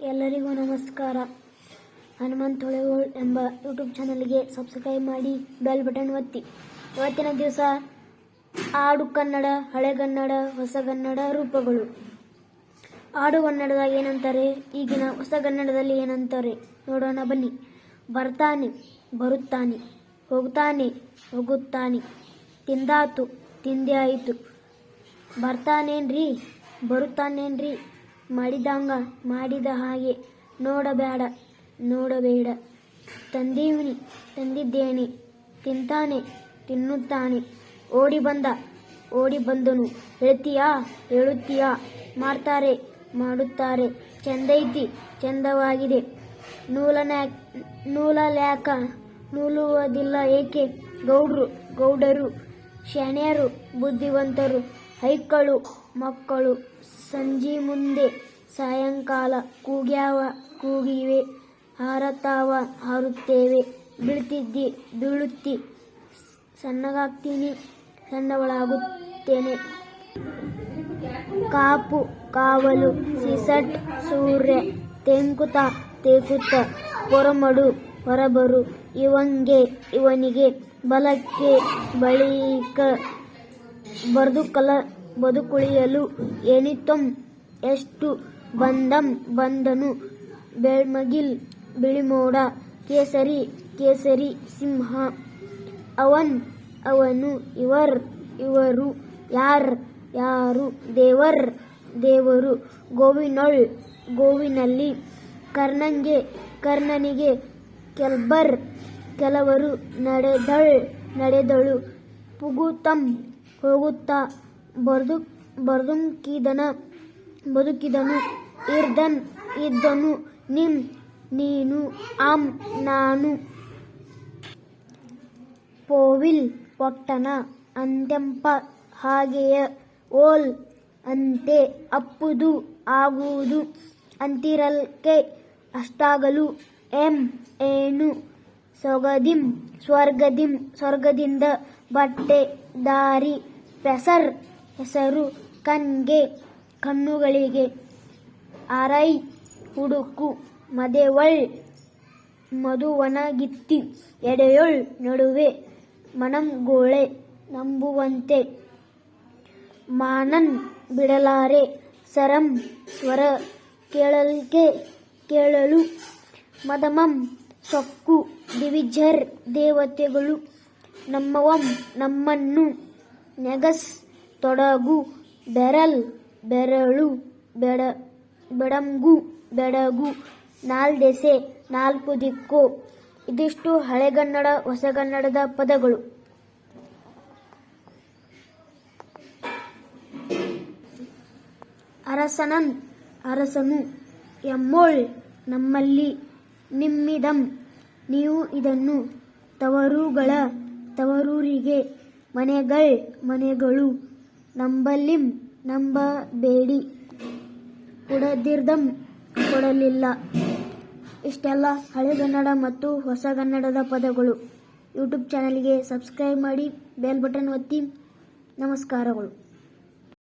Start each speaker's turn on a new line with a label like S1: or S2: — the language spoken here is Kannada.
S1: ಎಲ್ಲರಿಗೂ ನಮಸ್ಕಾರ. ಹನುಮಂತ್ ಹೊಳೆಗೋಳ್ ಎಂಬ ಯೂಟ್ಯೂಬ್ ಚಾನಲ್ಗೆ ಸಬ್ಸ್ಕ್ರೈಬ್ ಮಾಡಿ ಬೆಲ್ ಬಟನ್ ಒತ್ತಿ. ಇವತ್ತಿನ ದಿವಸ ಆಡು ಕನ್ನಡ ಹಳೆಗನ್ನಡ ಹೊಸಗನ್ನಡ ರೂಪಗಳು. ಆಡುಗನ್ನಡದಾಗ ಏನಂತಾರೆ? ಈಗಿನ ಹೊಸಗನ್ನಡದಲ್ಲಿ ಏನಂತಾರೆ? ನೋಡೋಣ ಬನ್ನಿ. ಬರ್ತಾನೆ, ಬರುತ್ತಾನೆ, ಹೋಗ್ತಾನೆ, ಹೋಗುತ್ತಾನೆ. ತಿಂದಾತು ತಿಂದೆ ಆಯಿತು ಬರ್ತಾನೇನ್ರಿ? ಬರುತ್ತಾನೇನ್ರಿ? ಮಾಡಿದಂಗ ಮಾಡಿದ ಹಾಗೆ ನೋಡಬೇಡ ನೋಡಬೇಡ. ತಂದೀವಿನಿ, ತಂದಿದ್ದೇನೆ, ತಿಂತಾನೆ, ತಿನ್ನುತ್ತಾನೆ. ಓಡಿ ಬಂದ, ಓಡಿ ಬಂದನು. ಹೇಳ್ತೀಯಾ, ಹೇಳುತ್ತೀಯಾ? ಮಾಡ್ತಾರೆ, ಮಾಡುತ್ತಾರೆ. ಚಂದೈತಿ, ಚಂದವಾಗಿದೆ. ನೂಲನ್ಯಾಕ್ ನೂಲಲ್ಯಾಕ ನೂಲುವುದಿಲ್ಲ ಏಕೆ? ಗೌಡ್ರು, ಗೌಡರು ಶಣ್ಯರು ಬುದ್ಧಿವಂತರು, ಹೈಕಳು, ಮಕ್ಕಳು, ಸಂಜಿ ಮುಂದೆ ಸಾಯಂಕಾಲ ಕೂಗ್ಯಾವ, ಕೂಗಿವೆ, ಹಾರತಾವ, ಹಾರುತ್ತೇವೆ, ಬೀಳ್ತಿದ್ದಿ, ಬೀಳುತ್ತಿ, ಸಣ್ಣಗಾಗ್ತೀನಿ, ಸಣ್ಣವಳಾಗುತ್ತೇನೆ. ಕಾಪು, ಕಾವಲು, ಸಿಸಟ್, ಸೂರ್ಯ, ತೆಂಕುತ ತೇಕುತ್ತ ಹೊರಮಡು ಹೊರಬರು ಇವಂಗೆ ಇವನಿಗೆ, ಬಲಕ್ಕೆ, ಬಳಿಕ, ಬದುಕಲ, ಬದುಕುಳಿಯಲು ಎನಿತಂ ಎಷ್ಟು ಬಂದಂ ಬಂದನು. ಬೆಳ್ಮಗಿಲ್ ಬಿಳಿಮೋಡ, ಕೇಸರಿ ಕೇಸರಿ ಸಿಂಹ. ಅವನ್, ಅವನು ಇವರ್, ಇವರು ಯಾರ್, ಯಾರು ದೇವರ್, ದೇವರು ಗೋವಿನೊಳ್, ಗೋವಿನಲ್ಲಿ ಕರ್ಣಂಗೆ, ಕರ್ಣನಿಗೆ ಕೆಲ್ಬರ್, ಕೆಲವರು ನಡೆದಳ್, ನಡೆದಳು. ಪುಗುತಂ ಹೋಗುತ್ತಾ, ಬರ್ದು, ಬರ್ದುಂಕಿದನ ಬದುಕಿದನು. ಇರ್ದನ್, ಇದ್ದನು. ನಿಮ್, ನೀನು, ಆಮ್, ನಾನು. ಪೋವಿಲ್ ಪೊಟ್ಟನ ಅಂತೆಂಪ ಹಾಗೆಯ ಓಲ್ ಅಂತೆ ಅಪ್ಪುದು ಆಗುವುದು ಅಂತಿರಲ್ಕೆ ಅಷ್ಟಾಗಲು. ಎಂ ಏನು ಸೊಗದಿಂ, ಸ್ವರ್ಗದಿಂ, ಸ್ವರ್ಗದಿಂದ ಬಟ್ಟೆ ದಾರಿ ಪೆಸರ್, ಹೆಸರು ಕಣ್ಗೆ ಕಣ್ಣುಗಳಿಗೆ ಆರೈ ಹುಡುಕು ಮದೆವಳ್ ಮಧುವನಗಿತ್ತಿ ಎಡೆಯೊಳ್ ನಡುವೆ ಮನಂಗೋಳೆ ನಂಬುವಂತೆ ಮಾನನ್ ಬಿಡಲಾರೆ ಸರಂ ಸ್ವರ ಕೇಳಲ್ಕೆ ಕೇಳಲು ಮದಮಂ ಸೊಕ್ಕು ದಿವಿಜರ್ ದೇವತೆಗಳು ನಮ್ಮವಂ ನಮ್ಮನ್ನು ನೆಗಸ್ ತೊಡಗು ಬೆರಲ್ ಬೆರಳು, ಬೆಡ, ಬೆಡಂಗು, ಬೆಡಗು, ನಾಲ್ದೆಸೆ, ನಾಲ್ಕು ದಿಕ್ಕು. ಇದಿಷ್ಟು ಹಳೆಗನ್ನಡ, ಹೊಸಗನ್ನಡದ ಪದಗಳು. ಅರಸನನ್, ಅರಸನು, ಎಮ್ಮೋಳ್, ನಮ್ಮಲ್ಲಿ ನಿಮ್ಮಿದಂ. ನೀವು ಇದನ್ನು ತವರುಗಳ, ತವರೂರಿಗೆ ಮನೆಗಳ್, ಮನೆಗಳು, ನಂಬಲಿಂ. ನಂಬಬೇಡಿ. ಕೊಡದಿರ್ದಂ ಕೊಡಲಿಲ್ಲ. ಇಷ್ಟೆಲ್ಲ ಹಳೆಗನ್ನಡ ಮತ್ತು ಹೊಸಗನ್ನಡದ ಪದಗಳು. ಯೂಟ್ಯೂಬ್ ಚಾನಲ್ಗೆ ಸಬ್ಸ್ಕ್ರೈಬ್ ಮಾಡಿ ಬೆಲ್ ಬಟನ್ ಒತ್ತಿ. ನಮಸ್ಕಾರಗಳು.